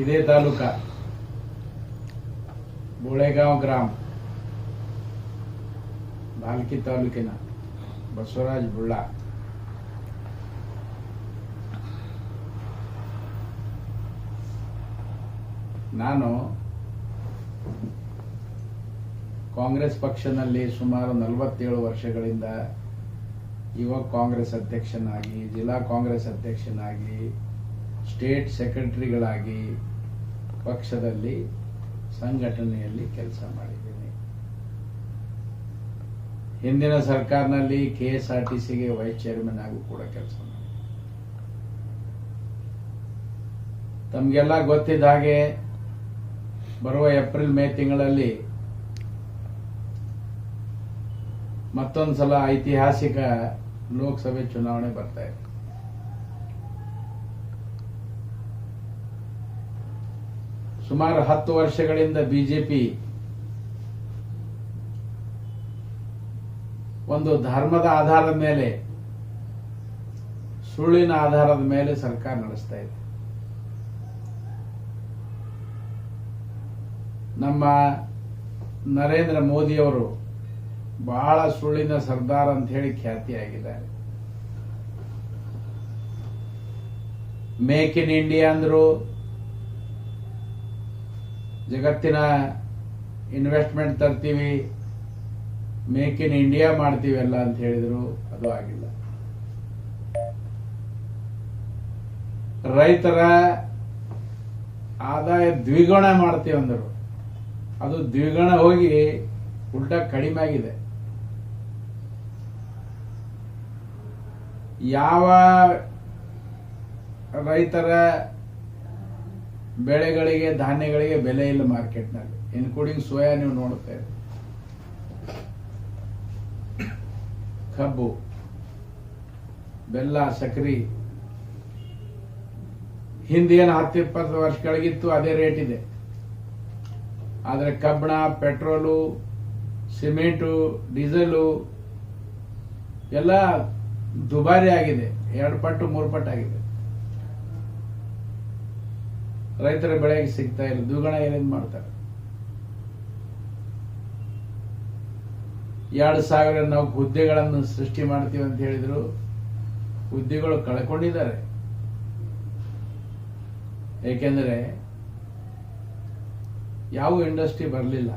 ಇದೇ ತಾಲೂಕ. ಬೋಳೆಗಾಂವ್ ಗ್ರಾಮ. ಬಾಲ್ಕಿ ತಾಲೂಕಿನ ಬಸವರಾಜ್ ಬುಳ್ಳ. ನಾನು ಕಾಂಗ್ರೆಸ್ ಪಕ್ಷನಲ್ಲಿ ಸುಮಾರು ನಲವತ್ತೇಳು ವರ್ಷಗಳಿಂದ ಯುವ ಕಾಂಗ್ರೆಸ್ ಅಧ್ಯಕ್ಷನಾಗಿ, ಜಿಲ್ಲಾ ಕಾಂಗ್ರೆಸ್ ಅಧ್ಯಕ್ಷನಾಗಿ ಸ್ಟೇಟ್ ಸೆಕ್ರೆಟರಿಗಳಾಗಿ ಪಕ್ಷದಲ್ಲಿ ಸಂಘಟನೆಯಲ್ಲಿ ಕೆಲಸ ಮಾಡಿದ್ದೀನಿ. ಹಿಂದಿನ ಸರ್ಕಾರನಲ್ಲಿ ಕೆ ಎಸ್ ಆರ್ ಟಿ ಸಿಗೆ ವೈಸ್ ಚೇರ್ಮನ್ ಆಗೂ ಕೂಡ ಕೆಲಸ ಮಾಡಿ ತಮಗೆಲ್ಲ ಗೊತ್ತಿದ್ದ ಹಾಗೆ ಬರುವ ಏಪ್ರಿಲ್, ಮೇ ತಿಂಗಳಲ್ಲಿ ಮತ್ತೊಂದು ಸಲ ಐತಿಹಾಸಿಕ ಲೋಕಸಭೆ ಚುನಾವಣೆ ಬರ್ತಾ ಇದೆ ಸುಮಾರು ಹತ್ತು ವರ್ಷಗಳಿಂದ ಬಿಜೆಪಿ ಒಂದು ಧರ್ಮದ ಆಧಾರದ ಮೇಲೆ, ಸುಳ್ಳಿನ ಆಧಾರದ ಮೇಲೆ ಸರ್ಕಾರ ನಡೆಸ್ತಾ ಇದೆ. ನಮ್ಮ ನರೇಂದ್ರ ಮೋದಿಯವರು ಬಹಳ ಸುಳ್ಳಿನ ಸರ್ದಾರ್ ಅಂತ ಹೇಳಿ ಖ್ಯಾತಿಯಾಗಿದ್ದಾರೆ. ಮೇಕ್ ಇನ್ ಇಂಡಿಯಾ ಅಂದ್ರು ಜಗತ್ತಿನ ಇನ್ವೆಸ್ಟ್ಮೆಂಟ್ ತರ್ತೀವಿ ಮೇಕ್ ಇನ್ ಇಂಡಿಯಾ ಮಾಡ್ತೀವಿ ಎಲ್ಲ ಅಂತ ಹೇಳಿದ್ರು, ಅದು ಆಗಿಲ್ಲ. ರೈತರ ಆದಾಯ ದ್ವಿಗುಣ ಮಾಡ್ತೀವಿ ಅಂದರು. ಅದು ದ್ವಿಗುಣ ಹೋಗಿ ಉಲ್ಟಾ ಕಡಿಮೆ ಆಗಿದೆ. ಯಾವ ರೈತರ ಬೆಳೆಗಳಿಗೆ, ಧಾನ್ಯಗಳಿಗೆ ಬೆಲೆ ಇಲ್ಲ ಮಾರ್ಕೆಟ್ನಲ್ಲಿ. ಇನ್ಕ್ಲೂಡಿಂಗ್ ಸೋಯಾ ನೀವು ನೋಡುತ್ತೇವೆ ಕಬ್ಬು, ಬೆಲ್ಲ, ಸಕ್ರಿ. ಹಿಂದೇನು ಹತ್ತು, ಇಪ್ಪತ್ತು ವರ್ಷಗಳಿಗಿತ್ತು ಅದೇ ರೇಟ್ ಇದೆ. ಆದರೆ ಕಬ್ಬಣ, ಪೆಟ್ರೋಲು, ಸಿಮೆಂಟು, ಡೀಸೆಲು ಎಲ್ಲ ದುಬಾರಿ ಆಗಿದೆ. ಎರಡು ಪಟ್ಟು, ಮೂರು ಪಟ್ಟು ಆಗಿದೆ. ರೈತರ ಬೆಳೆಗೆ ಸಿಗ್ತಾ ಇಲ್ಲ. ದುಗಣ ಏನೇನು ಮಾಡ್ತಾರೆ? ಎರಡು ಸಾವಿರ ನಾವು ಹುದ್ದೆಗಳನ್ನು ಸೃಷ್ಟಿ ಮಾಡ್ತೀವಿ ಅಂತ ಹೇಳಿದ್ರು. ಹುದ್ದೆಗಳು ಕಳ್ಕೊಂಡಿದ್ದಾರೆ. ಏಕೆಂದರೆ ಯಾವ ಇಂಡಸ್ಟ್ರಿ ಬರಲಿಲ್ಲ.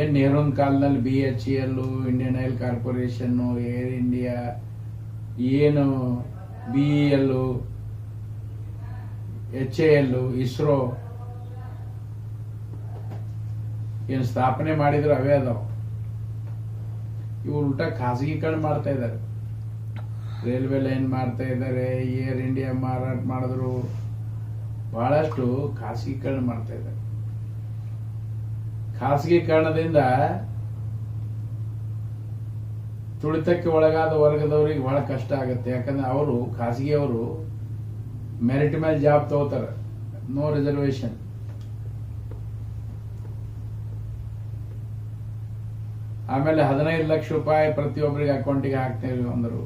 ಏನ್ ನೆಹರೂನ್ ಕಾಲದಲ್ಲಿ B H E L Indian oil corporation Air India ಏನು B E H A L ISRO ಏನು ಸ್ಥಾಪನೆ ಮಾಡಿದ್ರು ಅವೇ ಅದಾವ. ಇವ್ರು ಖಾಸಗಿ ಖಾಸಗೀಕರಣ ಮಾಡ್ತಾ ಇದ್ದಾರೆ. ರೈಲ್ವೆ ಲೈನ್ ಮಾಡ್ತಾ ಇದ್ದಾರೆ, ಏರ್ ಇಂಡಿಯಾ ಮಾರಾಟ ಮಾಡಿದ್ರು. ಬಹಳಷ್ಟು ಖಾಸಗೀಕರಣ ಮಾಡ್ತಾ ಇದ್ದಾರೆ. ಖಾಸಗೀಕರಣದಿಂದ ತುಳಿತಕ್ಕೆ ಒಳಗಾದ ವರ್ಗದವರಿಗೆ ಬಹಳ ಕಷ್ಟ ಆಗುತ್ತೆ. ಯಾಕಂದ್ರೆ ಅವರು, ಖಾಸಗಿಯವರು ಮೆರಿಟ್ ಮೇಲೆ ಜಾಬ್ ತಗೋತಾರೆ. ನೋ ರಿಸರ್ವೇಶನ್ ಆಮೇಲೆ ಹದಿನೈದು ಲಕ್ಷ ರೂಪಾಯಿ ಪ್ರತಿಯೊಬ್ಬರಿಗೆ ಅಕೌಂಟಿಗೆ ಹಾಕ್ತೇವೆ ಅಂದರು.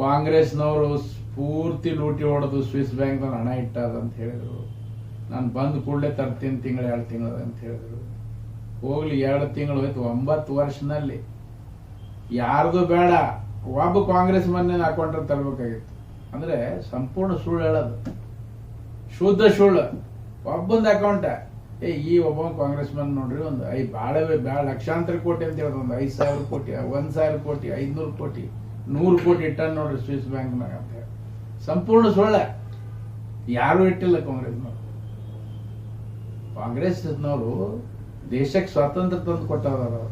ಕಾಂಗ್ರೆಸ್ನವರು ಪೂರ್ತಿ ಲೂಟಿ ಹೊಡೆದು ಸ್ವಿಸ್ ಬ್ಯಾಂಕ್ ಹಣ ಇಟ್ಟದ ಅಂತ ಹೇಳಿದ್ರು. ನಾನು ಬಂದು ಕೂಡಲೇ ತರ್ತೀನಿ ತಿಂಗಳು ಎರಡು ತಿಂಗಳು ಅಂತ ಹೇಳಿದ್ರು. ಹೋಗ್ಲಿ ಎರಡು ತಿಂಗಳು ಹೋಯ್ತು, ಒಂಬತ್ತು ವರ್ಷನಲ್ಲಿ ಯಾರ್ದು ಬೇಡ. ಒಬ್ಬ ಕಾಂಗ್ರೆಸ್ ಮನೆ ಅಕೌಂಟ್ ತರಬೇಕಾಗಿತ್ತು. ಅಂದ್ರೆ ಸಂಪೂರ್ಣ ಸುಳ್ಳು ಹೇಳೋದು. ಶುದ್ಧ ಸುಳ್ಳು. ಒಬ್ಬಂದು ಅಕೌಂಟ ಏ ಈ ಒಬ್ಬ ಕಾಂಗ್ರೆಸ್ ಮನ್ ನೋಡ್ರಿ, ಒಂದು ಐ ಬಾಳ ಬಾಳ ಲಕ್ಷಾಂತರ ಕೋಟಿ ಅಂತ ಹೇಳೋದು ಒಂದು ಐದು ಸಾವಿರ ಕೋಟಿ, ಒಂದ್ ಸಾವಿರ ಕೋಟಿ, ಐದ್ನೂರು ಕೋಟಿ, ನೂರು ಕೋಟಿ ಇಟ್ಟಾನ ನೋಡ್ರಿ ಸ್ವಿಸ್ ಬ್ಯಾಂಕ್ನಾಗ ಅಂತ ಹೇಳಿ. ಸಂಪೂರ್ಣ ಸುಳ್ಳ. ಯಾರು ಇಟ್ಟಿಲ್ಲ ಕಾಂಗ್ರೆಸ್ನವರು ಕಾಂಗ್ರೆಸ್ನವರು ದೇಶಕ್ಕೆ ಸ್ವಾತಂತ್ರ್ಯ ತಂದು ಕೊಟ್ಟವರು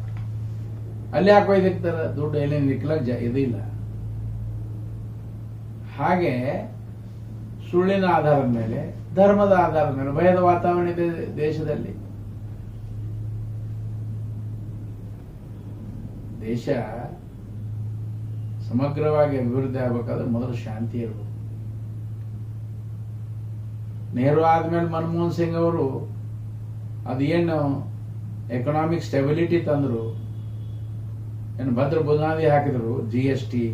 ಅಲ್ಲಿ ಯಾಕೆ ಒಯ್ದಿರ್ತಾರೆ ದುಡ್ಡು, ಏನೇನು ಇಕ್ಕಲ್ಲ, ಜ ಇದಿಲ್ಲ ಹಾಗೆ ಸುಳ್ಳಿನ ಆಧಾರದ ಮೇಲೆ, ಧರ್ಮದ ಆಧಾರದ ಮೇಲೆ, ಭಯದ ವಾತಾವರಣ ಇದೆ ದೇಶದಲ್ಲಿ. ದೇಶ ಸಮಗ್ರವಾಗಿ ಅಭಿವೃದ್ಧಿ ಆಗ್ಬೇಕಾದ್ರೆ ಮೊದಲು ಶಾಂತಿ ಇರಬೇಕು. ನೆಹರು ಆದ್ಮೇಲೆ ಮನಮೋಹನ್ ಸಿಂಗ್ ಅವರು ಅದೇನು ಎಕನಾಮಿಕ್ ಸ್ಟೆಬಿಲಿಟಿ ತಂದ್ರು, ಏನು ಭದ್ರ ಬುನಾದಿ ಹಾಕಿದ್ರು ಜಿ ಎಸ್ ಟಿ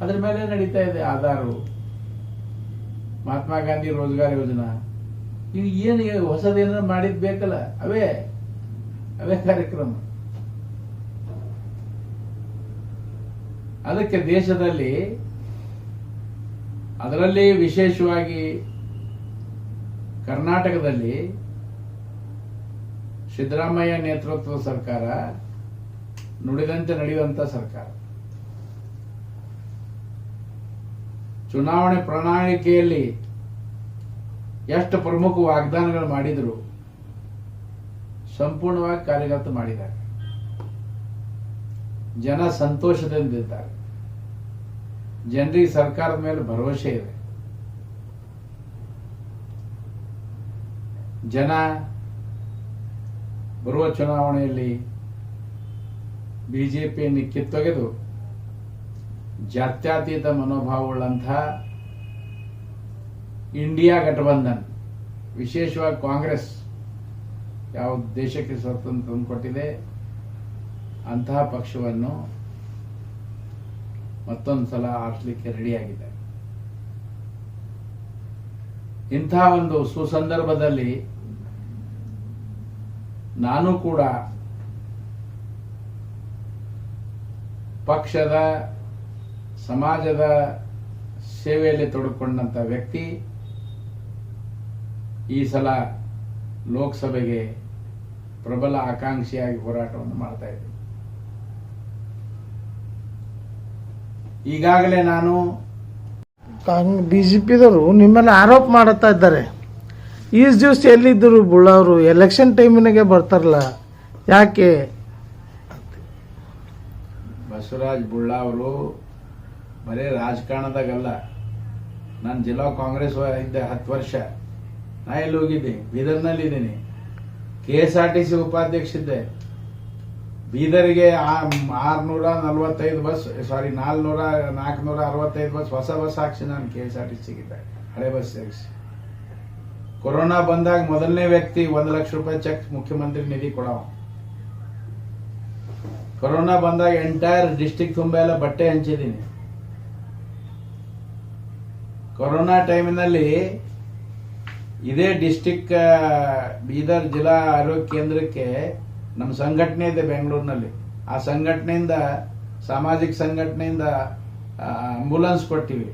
ಅದ್ರ ಮೇಲೆ ನಡೀತಾ ಇದೆ ಆಧಾರು ಮಹಾತ್ಮ ಗಾಂಧಿ ರೋಜ್ಗಾರ್ ಯೋಜನಾ. ಇದು ಏನು ಹೊಸದೇನೋ ಮಾಡಿದ್ ಬೇಕಲ್ಲ, ಅವೇ ಅವೇ ಕಾರ್ಯಕ್ರಮ. ಅದಕ್ಕೆ ದೇಶದಲ್ಲಿ ಅದರಲ್ಲಿ ವಿಶೇಷವಾಗಿ ಕರ್ನಾಟಕದಲ್ಲಿ ಸಿದ್ದರಾಮಯ್ಯ ನೇತೃತ್ವದ ಸರ್ಕಾರ ನುಡಿದಂತೆ ನಡೆಯುವಂತ ಸರ್ಕಾರ. ಚುನಾವಣೆ ಪ್ರಣಾಳಿಕೆಯಲ್ಲಿ ಎಷ್ಟು ಪ್ರಮುಖ ವಾಗ್ದಾನಗಳು ಮಾಡಿದ್ರು, ಸಂಪೂರ್ಣವಾಗಿ ಕಾರ್ಯಗತ ಮಾಡಿದ್ದಾರೆ. ಜನ ಸಂತೋಷದಿಂದ ಇದ್ದಾರೆ. ಜನರಿಗೆ ಸರ್ಕಾರದ ಮೇಲೆ ಭರವಸೆ ಇದೆ. ಜನ ಬರುವ ಚುನಾವಣೆಯಲ್ಲಿ ಬಿಜೆಪಿಯನ್ನು ಕಿತ್ತೊಗೆದು ಜಾತ್ಯತೀತ ಮನೋಭಾವವುಳ್ಳಂಥ ಇಂಡಿಯಾ ಗಠಬಂಧನ್, ವಿಶೇಷವಾಗಿ ಕಾಂಗ್ರೆಸ್, ಯಾವ ದೇಶಕ್ಕೆ ಸ್ವತಂತ್ರ ತಂದುಕೊಟ್ಟಿದೆ, ಅಂತಹ ಪಕ್ಷವನ್ನು ಮತ್ತೊಂದು ಸಲ ಆರಿಸಲಿಕ್ಕೆ ರೆಡಿಯಾಗಿದೆ. ಇಂತಹ ಒಂದು ಸುಸಂದರ್ಭದಲ್ಲಿ ನಾನು ಕೂಡ ಪಕ್ಷದ ಸಮಾಜದ ಸೇವೆಯಲ್ಲಿ ತೊಡಕೊಂಡಂತ ವ್ಯಕ್ತಿ ಈ ಸಲ ಲೋಕಸಭೆಗೆ ಪ್ರಬಲ ಆಕಾಂಕ್ಷಿಯಾಗಿ ಹೋರಾಟವನ್ನು ಮಾಡ್ತಾ ಇದ್ದೀನಿ. ಈಗಾಗಲೇ ನಾನು ಬಿಜೆಪಿದವರು ನಿಮ್ಮನ್ನ ಆರೋಪ ಮಾಡುತ್ತಾ ಇದ್ದಾರೆ. ಈಸ್ ದಿವಸ ಎಲ್ಲಿದ್ದರು ಬುಳ್ಳವರು ಎಲೆಕ್ಷನ್ ಟೈಮಿನಾಗೆ ಬರ್ತಾರಲ್ಲ ಯಾಕೆ? ಬಸವರಾಜ್ ಬುಳ್ಳ ಅವರು ಬರೀ ರಾಜಕಾರಣದಾಗಲ್ಲ. ನಾನು ಜಿಲ್ಲಾ ಕಾಂಗ್ರೆಸ್ ಇದ್ದೆ ಹತ್ತು ವರ್ಷ. ನಾ ಎಲ್ಲಿ ಹೋಗಿದ್ದೆ? ಬೀದರ್ನಲ್ಲಿ ಇದ್ದೀನಿ. K S R T C ಉಪಾಧ್ಯಕ್ಷ ಇದ್ದೆ. ಬೀದರ್ಗೆ ಆರ್ನೂರ ನಲ್ವತ್ತೈದು ಬಸ್ ಸಾರಿ ನಾಲ್ನೂರ, ನಾಲ್ಕುನೂರ ಅರವತ್ತೈದು ಬಸ್, ಹೊಸ ಬಸ್ ಹಾಕ್ಸಿ ನಾನು ಕೆ ಎಸ್ ಆರ್ ಟಿ ಸಿಗಿದ್ದೆ ಹಳೆ ಬಸ್ ಸೇರಿಸಿ. ಕೊರೋನಾ ಬಂದಾಗ ಮೊದಲನೇ ವ್ಯಕ್ತಿ ಒಂದು ಲಕ್ಷ ರೂಪಾಯಿ ಚೆಕ್ ಮುಖ್ಯಮಂತ್ರಿ ನಿಧಿ ಕೊಡವ. ಕೊರೋನಾ ಬಂದಾಗ ಎಂಟೈರ್ ಡಿಸ್ಟಿಕ್ ತುಂಬ ಎಲ್ಲ ಬಟ್ಟೆ ಹಂಚಿದ್ದೀನಿ. ಕೊರೋನಾ ಟೈಮಿನಲ್ಲಿ ಇದೇ ಡಿಸ್ಟಿಕ್ ಬೀದರ್ ಜಿಲ್ಲಾ ಆರೋಗ್ಯ ಕೇಂದ್ರಕ್ಕೆ ನಮ್ಮ ಸಂಘಟನೆ ಇದೆ ಬೆಂಗಳೂರಿನಲ್ಲಿ. ಆ ಸಂಘಟನೆಯಿಂದ, ಸಾಮಾಜಿಕ ಸಂಘಟನೆಯಿಂದ ಆಂಬುಲೆನ್ಸ್ ಕೊಟ್ಟಿವಿ.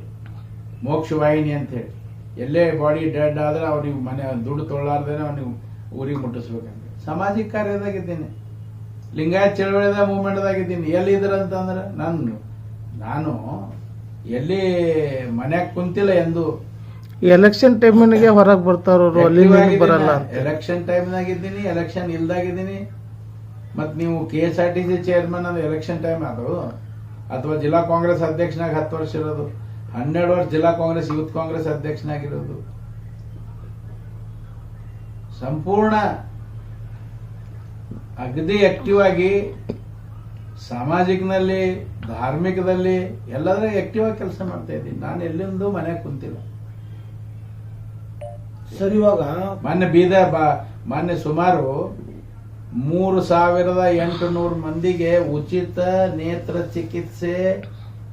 ಮೋಕ್ಷ ವಾಹಿನಿ ಅಂತ ಹೇಳಿ. ಎಲ್ಲೇ ಬಾಡಿ ಡೆಡ್ ಆದ್ರೆ ಅವ್ರಿಗೆ ಮನೆ, ದುಡ್ಡು ತೊಗೊಳಾರ್ದೇನೆ ಅವ್ನಿಗೆ ಊರಿಗೆ ಮುಟ್ಟಿಸ್ಬೇಕಂತ. ಸಾಮಾಜಿಕ ಕಾರ್ಯದಾಗಿದ್ದೀನಿ. ಲಿಂಗಾಯತ್ ಚಳವಳಿದ ಮೂವ್ಮೆಂಟ್ದಾಗಿದ್ದೀನಿ ಎಲ್ಲಿದ್ರಂತಂದ್ರೆ ನಾನು ನಾನು ಎಲ್ಲಿ ಮನ್ಯಾಗ ಕುಂತಿಲ್ಲ ಎಂದು ಎಲೆಕ್ಷನ್ ಟೈಮಿನಾಗೆ ಹೊರಗೆ ಬರ್ತಾರ ಅಲ್ಲಿ ಬರಲ್ಲ ಎಲೆಕ್ಷನ್ ಟೈಮ್ನಾಗ ಇದ್ದೀನಿ ಎಲೆಕ್ಷನ್ ಇಲ್ದಾಗಿದ್ದೀನಿ. ಮತ್ ನೀವು K S R T C chairman ಅದು ಎಲೆಕ್ಷನ್ ಟೈಮ್ ಅದು ಅಥವಾ ಜಿಲ್ಲಾ ಕಾಂಗ್ರೆಸ್ ಅಧ್ಯಕ್ಷನಾಗ ಹತ್ತು ವರ್ಷ ಇರೋದು ಹನ್ನೆರಡು ವರ್ಷ ಜಿಲ್ಲಾ ಕಾಂಗ್ರೆಸ್ ಯೂತ್ ಕಾಂಗ್ರೆಸ್ ಅಧ್ಯಕ್ಷನಾಗಿರೋದು ಸಂಪೂರ್ಣ ಅಗದಿ ಆಕ್ಟಿವ್ ಆಗಿ ಸಾಮಾಜಿಕನಲ್ಲಿ ಧಾರ್ಮಿಕದಲ್ಲಿ ಎಲ್ಲದರ ಆಕ್ಟಿವ್ ಆಗಿ ಕೆಲಸ ಮಾಡ್ತಾ ಇದ್ದೀನಿ. ನಾನು ಎಲ್ಲಿಂದು ಮನೆಗೆ ಕುಂತಿಲ್ಲ. ಸರಿ ಇವಾಗ ಮೊನ್ನೆ ಬೀದರ್ ಬಾ ಮೊನ್ನೆ ಸುಮಾರು ಮೂರು ಸಾವಿರದ ಎಂಟು ನೂರು ಮಂದಿಗೆ ಉಚಿತ ನೇತ್ರ ಚಿಕಿತ್ಸೆ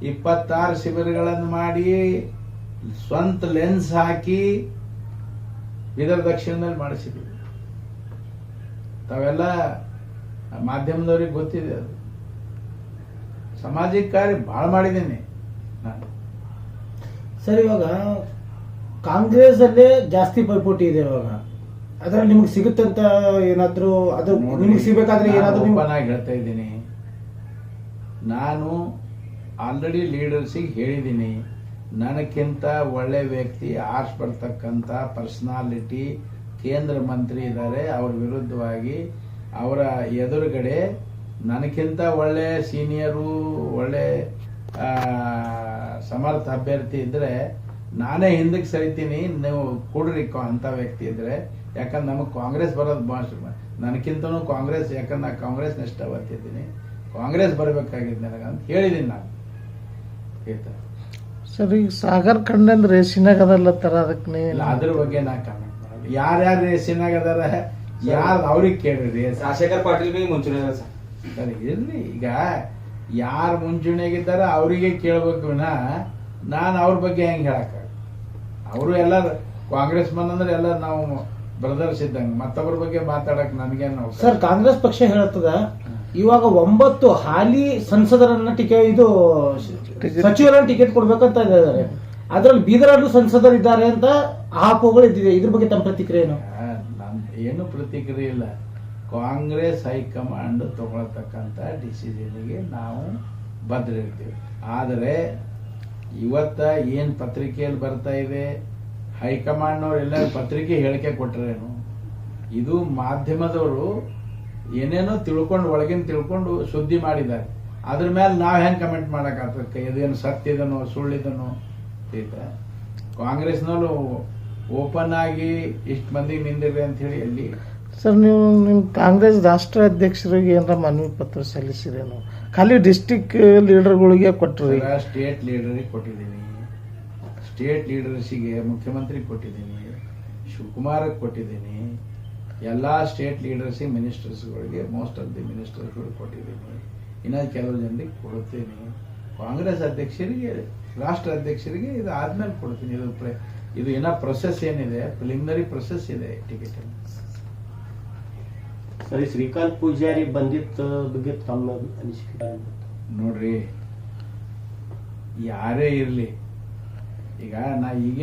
ಇಪ್ಪತ್ತಾರು ಶಿಬಿರಗಳನ್ನು ಮಾಡಿ ಸ್ವಂತ ಲೆನ್ಸ್ ಹಾಕಿ ಬೀದರ್ ದಕ್ಷಿಣದಲ್ಲಿ ಮಾಡಿಸಿದ್ವಿ ತಾವೆಲ್ಲ ಮಾಧ್ಯಮದವ್ರಿಗೆ ಗೊತ್ತಿದೆ ಅದು. ಸಾಮಾಜಿಕ ಕಾರ್ಯ ಭಾಳ ಮಾಡಿದ್ದೀನಿ ನಾನು. ಸರ್ ಇವಾಗ ಕಾಂಗ್ರೆಸ್ ಅಲ್ಲೇ ಜಾಸ್ತಿ ಪೈಪೋಟಿ ಇದೆ ಇವಾಗ. ಅದ್ರಲ್ಲಿ ನಿಮ್ಗೆ ಸಿಗುತ್ತಂತ ಏನಾದ್ರೂ ಅದು ನಿಮ್ಗೆ ಸಿಗಬೇಕಾದ್ರೆ ಏನಾದ್ರೂ ಓಪನ್ ಹೇಳ್ತಾ ಇದ್ದೀನಿ. ನಾನು ಆಲ್ರೆಡಿ ಲೀಡರ್ಸಿಗೆ ಹೇಳಿದ್ದೀನಿ ನನಗಿಂತ ಒಳ್ಳೆ ವ್ಯಕ್ತಿ ಆರ್ಸ್ ಬರ್ತಕ್ಕಂಥ ಪರ್ಸನಾಲಿಟಿ ಕೇಂದ್ರ ಮಂತ್ರಿ ಇದ್ದಾರೆ ಅವ್ರ ವಿರುದ್ಧವಾಗಿ ಅವರ ಎದುರುಗಡೆ ನನಕ್ಕಿಂತ ಒಳ್ಳೆ ಸೀನಿಯರು ಒಳ್ಳೆ ಆ, ಸಮರ್ಥ ಅಭ್ಯರ್ಥಿ ಇದ್ರೆ ನಾನೇ ಹಿಂದಕ್ಕೆ ಸರಿತೀನಿ ನೀವು ಕೊಡ್ರಿ ಅಂತ ವ್ಯಕ್ತಿ ಇದ್ರೆ ಯಾಕಂದ್ರೆ ನಮಗೆ ಕಾಂಗ್ರೆಸ್ ಬರೋದು ಭಾಳ ನನಗಿಂತನೂ ಕಾಂಗ್ರೆಸ್ ಯಾಕಂದ್ರೆ ನಾ ಕಾಂಗ್ರೆಸ್ ಇಷ್ಟ ಬರ್ತಿದ್ದೀನಿ. ಕಾಂಗ್ರೆಸ್ ಬರಬೇಕಾಗಿದ್ದು ನನಗೆ ಅಂತ ಹೇಳಿದ್ದೀನಿ ನಾನು. ಆಯ್ತಾ ಸರ್ ಈಗ ಸಾಗರ್ ಖಂಡ ಅಂದ್ರೆ ಸಿನಾಗ ಅದಲ್ಲತ್ತಾರ ಅದಕ್ಕೆ ನೀವು ಅದ್ರ ಬಗ್ಗೆ ನಾ ಕಮೆಂಟ್ ಮಾಡಲ್ಲ. ಯಾರ್ಯಾರು ರೇಸಿನಾಗ ಅದಾರ ಯಾರು ಅವ್ರಿಗೆ ಕೇಳಿರಿ ಶಾಸಕರ್ ರಾಜಶೇಖರ್ ಪಾಟೀಲ್ ಬಿ ಮುಂಚೂಣಿ ಅದ ಸರ್. ಸರಿ ಇರ್ಲಿ. ಈಗ ಯಾರು ಮುಂಚೂಣಿಯಾಗಿದ್ದಾರೆ ಅವರಿಗೆ ಕೇಳ್ಬೇಕು ವಿನ ನಾನು ಅವ್ರ ಬಗ್ಗೆ ಹೆಂಗೆ ಹೇಳಕ್ಕ ಅವರು ಎಲ್ಲ ಕಾಂಗ್ರೆಸ್ ಮನ್ ಅಂದ್ರೆ ಎಲ್ಲ ನಾವು ಬ್ರದರ್ಸ್ ಇದ್ದಂಗೆ. ಮತ್ತೊಬ್ಬರ ಬಗ್ಗೆ ಮಾತಾಡಕ್ ನನಗೇನು ಸರ್ ಕಾಂಗ್ರೆಸ್ ಪಕ್ಷ ಹೇಳ್ತದ ಇವಾಗ ಒಂಬತ್ತು ಹಾಲಿ ಸಂಸದರನ್ನ ಟಿಕೆಟ್ ಇದು ಸಚಿವರನ್ನ ಟಿಕೆಟ್ ಕೊಡ್ಬೇಕಂತ ಇದ್ದಾರೆ ಅದ್ರಲ್ಲಿ ಬೀದರಲ್ಲೂ ಸಂಸದರಿದ್ದಾರೆ ಅಂತ ಆಪೋಗಳು ಇದ್ದಿದೆ. ಇದ್ರ ಬಗ್ಗೆ ತಮ್ಮ ಪ್ರತಿಕ್ರಿಯೆ ಏನು? ನನ್ ಏನು ಪ್ರತಿಕ್ರಿಯೆ ಇಲ್ಲ. ಕಾಂಗ್ರೆಸ್ ಹೈಕಮಾಂಡ್ ತಗೊಳ್ತಕ್ಕಂಥ ಡಿಸಿಷನ್ಗೆ ನಾವು ಬದ್ರಿರ್ತೀವಿ ಆದರೆ ಇವತ್ತ ಏನು ಪತ್ರಿಕೆಯಲ್ಲಿ ಬರ್ತಾ ಇದೆ? ಹೈಕಮಾಂಡ್ನವ್ರೆಲ್ಲ ಪತ್ರಿಕೆ ಹೇಳಿಕೆ ಕೊಟ್ಟರೇನು ಇದು ಮಾಧ್ಯಮದವರು ಏನೇನೋ ತಿಳ್ಕೊಂಡು ಒಳಗಿನ ತಿಳ್ಕೊಂಡು ಸುದ್ದಿ ಮಾಡಿದ್ದಾರೆ. ಅದ್ರ ಮೇಲೆ ನಾವು ಹೆಂಗೆ ಕಮೆಂಟ್ ಮಾಡೋಕ್ಕಾಗ್ತದೆ? ಇದೇನು ಸತ್ಯದನೋ ಸುಳ್ಳಿದನೋ ಆಯ್ತಾ ಕಾಂಗ್ರೆಸ್ನಲ್ಲೂ ಓಪನ್ ಆಗಿ ಇಷ್ಟು ಮಂದಿಗೆ ನಿಂದಿದೆ ಅಂತ ಹೇಳಿ ಎಲ್ಲಿ ಸರ್, ನೀವು ನಿಮ್ಮ ಕಾಂಗ್ರೆಸ್ ರಾಷ್ಟ್ರ ಅಧ್ಯಕ್ಷರಿಗೆ ಏನಾರ ಮನವಿ ಪತ್ರ ಸಲ್ಲಿಸಿರೇನು ಖಾಲಿ ಡಿಸ್ಟಿಕ್ ಲೀಡರ್ಗಳಿಗೆ ಕೊಟ್ರಿ. ಸ್ಟೇಟ್ ಲೀಡರಿಗೆ ಕೊಟ್ಟಿದ್ದೀನಿ. ಸ್ಟೇಟ್ ಲೀಡರ್ಸಿಗೆ ಮುಖ್ಯಮಂತ್ರಿ ಕೊಟ್ಟಿದ್ದೀನಿ. ಶಿವಕುಮಾರಕ್ಕೆ ಕೊಟ್ಟಿದ್ದೀನಿ. ಎಲ್ಲ ಸ್ಟೇಟ್ ಲೀಡರ್ಸಿಗೆ ಮಿನಿಸ್ಟರ್ಸ್ಗಳಿಗೆ ಮೋಸ್ಟ್ ಆಫ್ ದಿ ಮಿನಿಸ್ಟರ್ಸ್ಗಳಿಗೆ ಕೊಟ್ಟಿದ್ದೀನಿ. ಇನ್ನು ಕೆಲವು ಜನರಿಗೆ ಕೊಡ್ತೀನಿ ಕಾಂಗ್ರೆಸ್ ಅಧ್ಯಕ್ಷರಿಗೆ, ರಾಷ್ಟ್ರ ಅಧ್ಯಕ್ಷರಿಗೆ ಇದು ಆದ್ಮೇಲೆ ಕೊಡ್ತೀನಿ. ಇದು ಇದು ಏನೋ ಪ್ರೊಸೆಸ್ ಏನಿದೆ ಪ್ರಿಲಿಮಿನರಿ ಪ್ರೊಸೆಸ್ ಇದೆ ಟಿಕೆಟ್ ಸರಿ ಶ್ರೀಕಾಂತ್ ಪೂಜಾರಿ ಬಂದಿದ್ದ ಬಗ್ಗೆ ತಮ್ಮ ಅನಿಸಿಕೆ ನೋಡ್ರಿ ಯಾರೇ ಇರಲಿ ಈಗ ನಾ ಈಗ